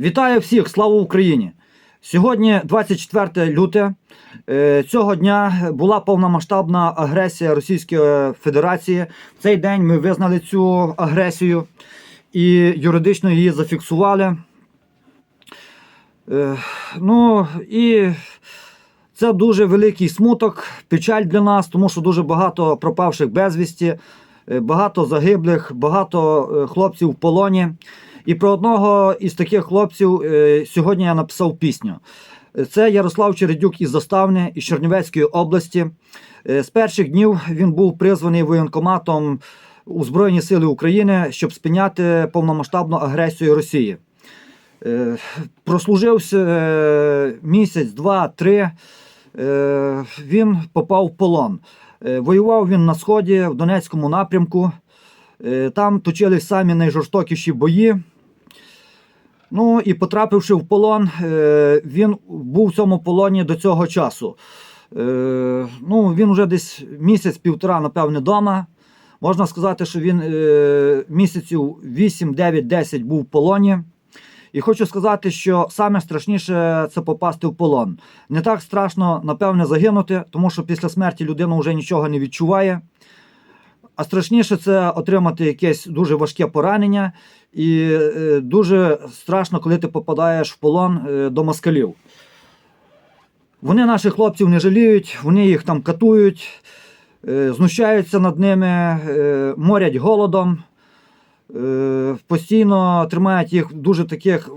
Вітаю всіх, слава Україні! Сьогодні 24 люте. Е, Цього дня була повномасштабна агресія Російської Федерації. В цей день ми визнали цю агресію і юридично її зафіксували. Е, Ну і це дуже великий смуток, печаль для нас, тому що дуже багато пропавших безвісті, е, багато загиблих, багато хлопців в полоні. І про одного із таких хлопців е, сьогодні я написав пісню. Це Ярослав Чередюк із Заставни із Чернівецької області. Е, З перших днів він був призваний воєнкоматом у Збройні Сили України, щоб спиняти повномасштабну агресію Росії. Е, Прослужився місяць, два, три. Він попав в полон. Воював він на сході в Донецькому напрямку. Там точились самі найжорстокіші бої. Ну і потрапивши в полон, е, він був в цьому полоні до цього часу. Е, Ну, він вже десь місяць-півтора, напевне, вдома. Можна сказати, що він е, місяців 8, 9, 10 був в полоні. І хочу сказати, що саме страшніше це попасти в полон. Не так страшно, напевне, загинути, тому що після смерті людина вже нічого не відчуває. А страшніше це отримати якесь дуже важке поранення, і е, дуже страшно, коли ти попадаєш в полон е, до москалів. Вони наших хлопців не жаліють, вони їх там катують, е, знущаються над ними, морять голодом, постійно тримають їх в дуже таких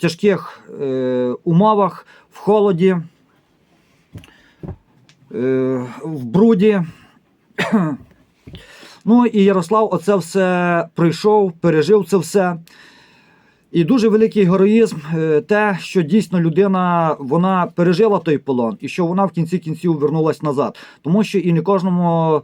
тяжких умовах, в холоді, в бруді. Ну і Ярослав оце все пройшов, пережив це все. І дуже великий героїзм е, те, що дійсно людина вона пережила той полон, і що вона в кінці кінців вернулась назад. Тому що і не кожному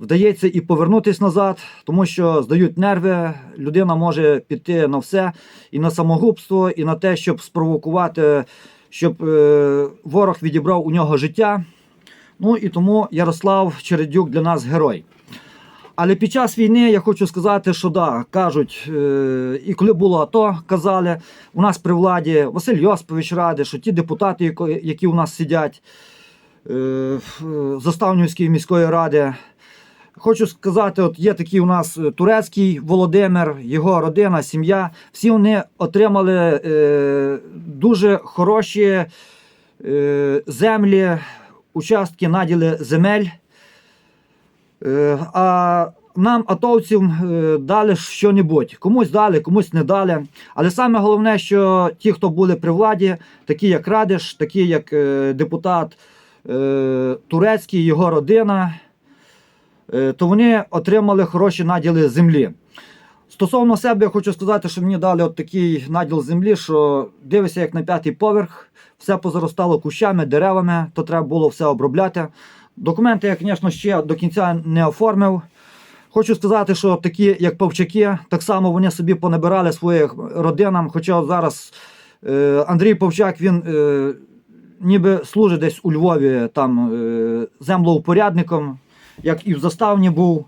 вдається і повернутися назад, тому що здають нерви. Людина може піти на все, і на самогубство, і на те, щоб спровокувати, щоб е, ворог відібрав у нього життя. Ну і тому Ярослав Чередюк для нас герой. Але під час війни я хочу сказати, що да, кажуть, е, і коли було АТО, казали, у нас при владі Василь Йосипович Ради, що ті депутати, які у нас сидять е, в Заставнівської міської ради. Хочу сказати, от є такий у нас е, турецький Володимир, його родина, сім'я. Всі вони отримали е, дуже хороші е, землі, участки, наділи земель. Е, А нам, атовцям, е, дали що-небудь. Комусь дали, комусь не дали. Але саме головне, що ті, хто були при владі, такі як Радиш, такі як е, депутат Турецький, його родина, то вони отримали хороші наділи землі. Стосовно себе, я хочу сказати, що мені дали от такий наділ землі, що дивишся, як на п'ятий поверх, все позаростало кущами, деревами, то треба було все обробляти. Документи я, звісно, ще до кінця не оформив. Хочу сказати, що такі, як Павчаки, так само вони собі понабирали своїх родинам. Хоча зараз е, Андрій Павчак, він е, ніби служить десь у Львові там е, землеупорядником, як і в заставні був.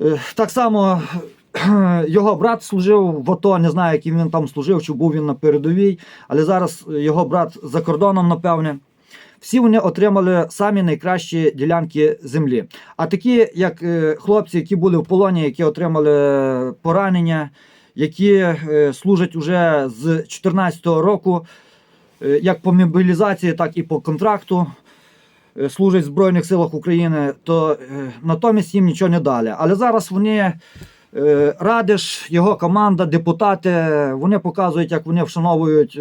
Е, так само його брат служив в АТО, не знаю, яким він там служив, чи був він на передовій, але зараз його брат за кордоном, напевне. Всі вони отримали самі найкращі ділянки землі. А такі, як е, хлопці, які були в полоні, які отримали поранення, які е, служать уже з 2014 року, е, як по мобілізації, так і по контракту, служать в Збройних силах України, то натомість їм нічого не дали. Але зараз вони. Радиш, його команда, депутати, вони показують, як вони вшановують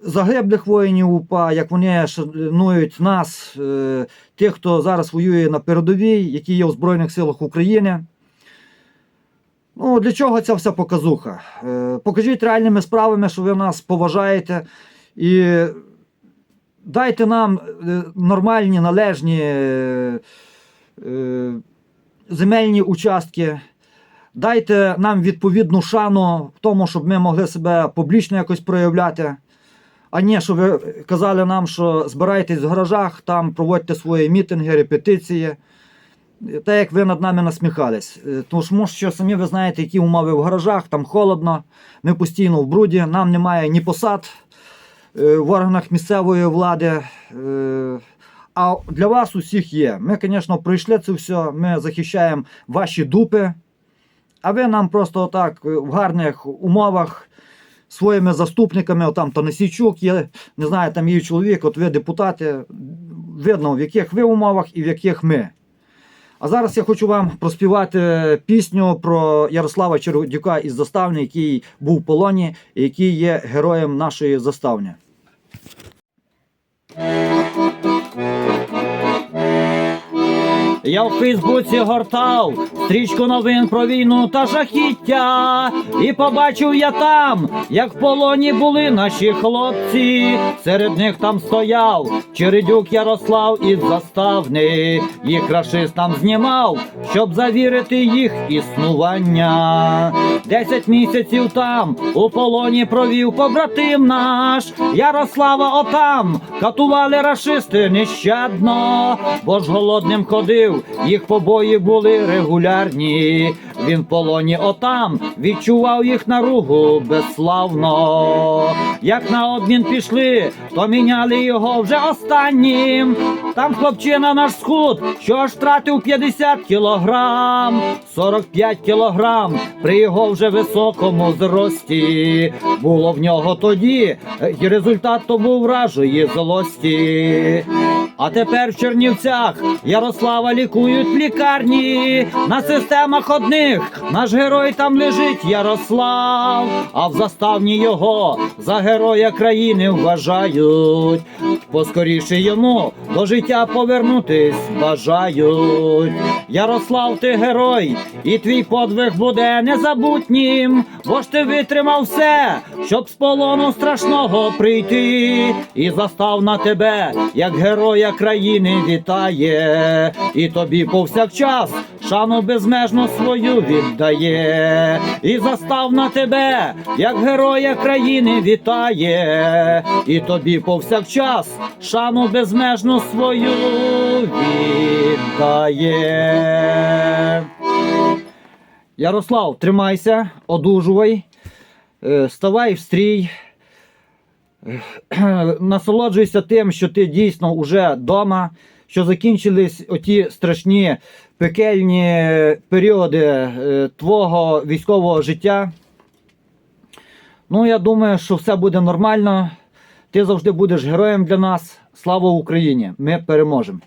загиблих воїнів УПА, як вони шанують нас, е, тих, хто зараз воює на передовій, які є у Збройних силах України. Ну, для чого ця вся показуха? Е, Покажіть реальними справами, що ви нас поважаєте. І дайте нам е, нормальні, належні земельні участки. Дайте нам відповідну шану в тому, щоб ми могли себе публічно якось проявляти. А ні, що ви казали нам, що збирайтесь в гаражах, там проводьте свої мітинги, репетиції. Те, як ви над нами насміхались. Е, Тому що самі ви знаєте, які умови в гаражах, там холодно, ми постійно в бруді, нам немає ні посад е, в органах місцевої влади. е, А для вас усіх є. Ми, звісно, пройшли це все, ми захищаємо ваші дупи, а ви нам просто отак е, в гарних умовах своїми заступниками, отам Танасійчук є, не знаю, там є чоловік, от ви депутати, видно, в яких ви умовах і в яких ми. А зараз я хочу вам проспівати пісню про Ярослава Чердюка із заставни, який був в полоні і який є героєм нашої заставни. Я в Фейсбуці гортав стрічку новин про війну та жахіття. І побачив я там, як в полоні були наші хлопці. Серед них там стояв Чередюк Ярослав із заставни. Їх рашист там знімав, щоб завірити їх існування. Десять місяців там у полоні провів побратим наш. Ярослава отам катували рашисти нещадно, бо ж голодним ходив, їх побої були регулярні. Він в полоні отам відчував їх наругу безславно. Як на обмін пішли, то міняли його вже останнім. Там хлопчина наш схуд, що аж втратив 50 кілограм, 45 кілограм при його вже високому зрості. Було в нього тоді, і результат то був вражої злості. А тепер в Чернівцях Ярослава лікують в лікарні. На системах одних наш герой там лежить Ярослав, а в заставні його за героя країни вважають. Поскоріше йому до життя повернутись бажають. Ярослав, ти герой, і твій подвиг буде незабутнім, бо ж ти витримав все, щоб з полону страшного прийти, і застав на тебе, як героя країни вітає, і тобі повсякчас шану безмежно свою віддає, і застав на тебе, як героя країни вітає, і тобі повсякчас шану безмежно свою віддає. Ярослав, тримайся, одужувай, е, ставай в стрій. Насолоджуйся тим, що ти дійсно вже вдома, що закінчились оті страшні пекельні періоди е, твого військового життя. Ну, я думаю, що все буде нормально. Ти завжди будеш героєм для нас. Слава Україні! Ми переможемо!